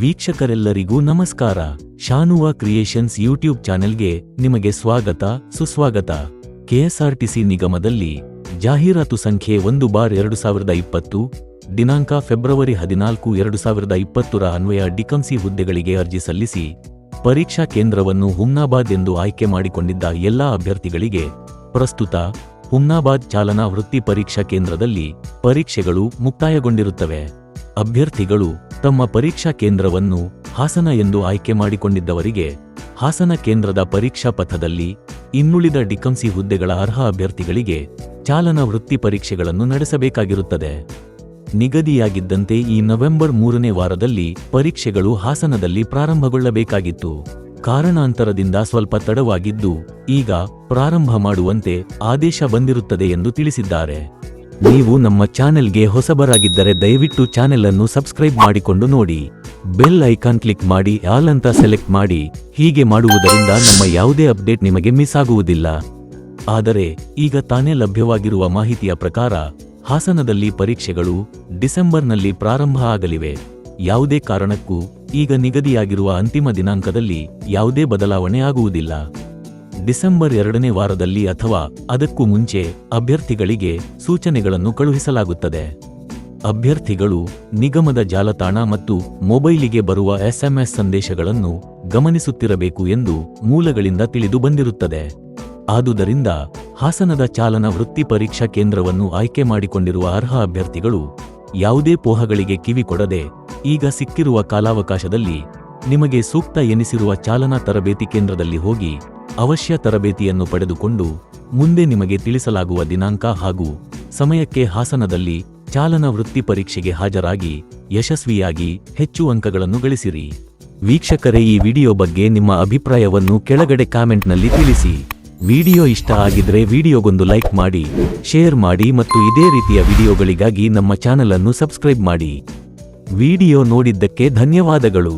ವೀಕ್ಷಕರೆಲ್ಲರಿಗೂ ನಮಸ್ಕಾರ. ಶಾನುವಾ creations YouTube ಚಾನೆಲ್ಗೆ ನಿಮಗೆ ಸ್ವಾಗತ, ಸುಸ್ವಾಗತ. ಕೆಎಸ್ಆರ್ಟಿಸಿ ನಿಗಮದಲ್ಲಿ ಜಾಹೀರಾತು ಸಂಖ್ಯೆ ಒಂದು ಬಾರ್ ಎರಡು ಸಾವಿರದ ಇಪ್ಪತ್ತು, ದಿನಾಂಕ ಫೆಬ್ರವರಿ ಹದಿನಾಲ್ಕು ಎರಡು ಸಾವಿರದ ಇಪ್ಪತ್ತರ ಅನ್ವಯ ಡಿಕಂಸಿ ಹುದ್ದೆಗಳಿಗೆ ಅರ್ಜಿ ಸಲ್ಲಿಸಿ, ಪರೀಕ್ಷಾ ಕೇಂದ್ರವನ್ನು ಹುಮ್ನಾಬಾದ್ ಎಂದು ಆಯ್ಕೆ ಮಾಡಿಕೊಂಡಿದ್ದ ಎಲ್ಲಾ ಅಭ್ಯರ್ಥಿಗಳಿಗೆ ಪ್ರಸ್ತುತ ಹುಮ್ನಾಬಾದ್ ಚಾಲನಾ ವೃತ್ತಿ ಪರೀಕ್ಷಾ ಕೇಂದ್ರದಲ್ಲಿ ಪರೀಕ್ಷೆಗಳು ಮುಕ್ತಾಯಗೊಂಡಿರುತ್ತವೆ. ಅಭ್ಯರ್ಥಿಗಳು ತಮ್ಮ ಪರೀಕ್ಷಾ ಕೇಂದ್ರವನ್ನು ಹಾಸನ ಎಂದು ಆಯ್ಕೆ ಮಾಡಿಕೊಂಡಿದ್ದವರಿಗೆ ಹಾಸನ ಕೇಂದ್ರದ ಪರೀಕ್ಷಾ ಪಥದಲ್ಲಿ ಇನ್ನುಳಿದ ಡಿಕಂಸಿ ಹುದ್ದೆಗಳ ಅರ್ಹ ಅಭ್ಯರ್ಥಿಗಳಿಗೆ ಚಾಲನಾ ವೃತ್ತಿ ಪರೀಕ್ಷೆಗಳನ್ನು ನಡೆಸಬೇಕಾಗಿರುತ್ತದೆ. ನಿಗದಿಯಾಗಿದ್ದಂತೆ ಈ ನವೆಂಬರ್ ಮೂರನೇ ವಾರದಲ್ಲಿ ಪರೀಕ್ಷೆಗಳು ಹಾಸನದಲ್ಲಿ ಪ್ರಾರಂಭಗೊಳ್ಳಬೇಕಾಗಿತ್ತು. ಕಾರಣಾಂತರದಿಂದ ಸ್ವಲ್ಪ ತಡವಾಗಿದ್ದು, ಈಗ ಪ್ರಾರಂಭ ಮಾಡುವಂತೆ ಆದೇಶ ಬಂದಿರುತ್ತದೆ ಎಂದು ತಿಳಿಸಿದ್ದಾರೆ. ನೀವು ನಮ್ಮ ಚಾನೆಲ್ಗೆ ಹೊಸಬರಾಗಿದ್ದರೆ ದಯವಿಟ್ಟು ಚಾನೆಲ್ ಅನ್ನು ಸಬ್ಸ್ಕ್ರೈಬ್ ಮಾಡಿಕೊಂಡು ನೋಡಿ. ಬೆಲ್ ಐಕಾನ್ ಕ್ಲಿಕ್ ಮಾಡಿ, ಆಲ್ ಅಂತ ಸೆಲೆಕ್ಟ್ ಮಾಡಿ. ಹೀಗೆ ಮಾಡುವುದರಿಂದ ನಮ್ಮ ಯಾವುದೇ ಅಪ್ಡೇಟ್ ನಿಮಗೆ ಮಿಸ್ ಆಗುವುದಿಲ್ಲ. ಆದರೆ, ಈಗ ತಾನೇ ಲಭ್ಯವಾಗಿರುವ ಮಾಹಿತಿಯ ಪ್ರಕಾರ, ಹಾಸನದಲ್ಲಿ ಪರೀಕ್ಷೆಗಳು ಡಿಸೆಂಬರ್ನಲ್ಲಿ ಪ್ರಾರಂಭ ಆಗಲಿವೆ. ಯಾವುದೇ ಕಾರಣಕ್ಕೂ ಈಗ ನಿಗದಿಯಾಗಿರುವ ಅಂತಿಮ ದಿನಾಂಕದಲ್ಲಿ ಯಾವುದೇ ಬದಲಾವಣೆ ಆಗುವುದಿಲ್ಲ. ಡಿಸೆಂಬರ್ ಎರಡನೇ ವಾರದಲ್ಲಿ ಅಥವಾ ಅದಕ್ಕೂ ಮುಂಚೆ ಅಭ್ಯರ್ಥಿಗಳಿಗೆ ಸೂಚನೆಗಳನ್ನು ಕಳುಹಿಸಲಾಗುತ್ತದೆ. ಅಭ್ಯರ್ಥಿಗಳು ನಿಗಮದ ಜಾಲತಾಣ ಮತ್ತು ಮೊಬೈಲಿಗೆ ಬರುವ ಎಸ್ಎಂಎಸ್ ಸಂದೇಶಗಳನ್ನು ಗಮನಿಸುತ್ತಿರಬೇಕು ಎಂದು ಮೂಲಗಳಿಂದ ತಿಳಿದು ಬಂದಿರುತ್ತದೆ. ಆದುದರಿಂದ ಹಾಸನದ ಚಾಲನಾ ವೃತ್ತಿ ಪರೀಕ್ಷಾ ಕೇಂದ್ರವನ್ನು ಆಯ್ಕೆ ಮಾಡಿಕೊಂಡಿರುವ ಅರ್ಹ ಅಭ್ಯರ್ಥಿಗಳು ಯಾವುದೇ ಪೋಹಗಳಿಗೆ ಕಿವಿ ಕೊಡದೆ ಈಗ ಸಿಕ್ಕಿರುವ ಕಾಲಾವಕಾಶದಲ್ಲಿ ನಿಮಗೆ ಸೂಕ್ತ ಎನಿಸಿರುವ ಚಾಲನಾ ತರಬೇತಿ ಕೇಂದ್ರದಲ್ಲಿ ಹೋಗಿ ಅವಶ್ಯ ತರಬೇತಿಯನ್ನು ಪಡೆದುಕೊಂಡು ಮುಂದೆ ನಿಮಗೆ ತಿಳಿಸಲಾಗುವ ದಿನಾಂಕ ಹಾಗೂ ಸಮಯಕ್ಕೆ ಹಾಸನದಲ್ಲಿ ಚಾಲನಾ ವೃತ್ತಿ ಪರೀಕ್ಷೆಗೆ ಹಾಜರಾಗಿ ಯಶಸ್ವಿಯಾಗಿ ಹೆಚ್ಚು ಅಂಕಗಳನ್ನು ಗಳಿಸಿರಿ. ವೀಕ್ಷಕರೇ, ಈ ವಿಡಿಯೋ ಬಗ್ಗೆ ನಿಮ್ಮ ಅಭಿಪ್ರಾಯವನ್ನು ಕೆಳಗಡೆ ಕಾಮೆಂಟ್ನಲ್ಲಿ ತಿಳಿಸಿ. ವಿಡಿಯೋ ಇಷ್ಟ ಆಗಿದ್ರೆ ವಿಡಿಯೋಗೊಂದು ಲೈಕ್ ಮಾಡಿ, ಶೇರ್ ಮಾಡಿ ಮತ್ತು ಇದೇ ರೀತಿಯ ವಿಡಿಯೋಗಳಿಗಾಗಿ ನಮ್ಮ ಚಾನಲನ್ನು ಸಬ್ಸ್ಕ್ರೈಬ್ ಮಾಡಿ. ವಿಡಿಯೋ ನೋಡಿದ್ದಕ್ಕೆ ಧನ್ಯವಾದಗಳು.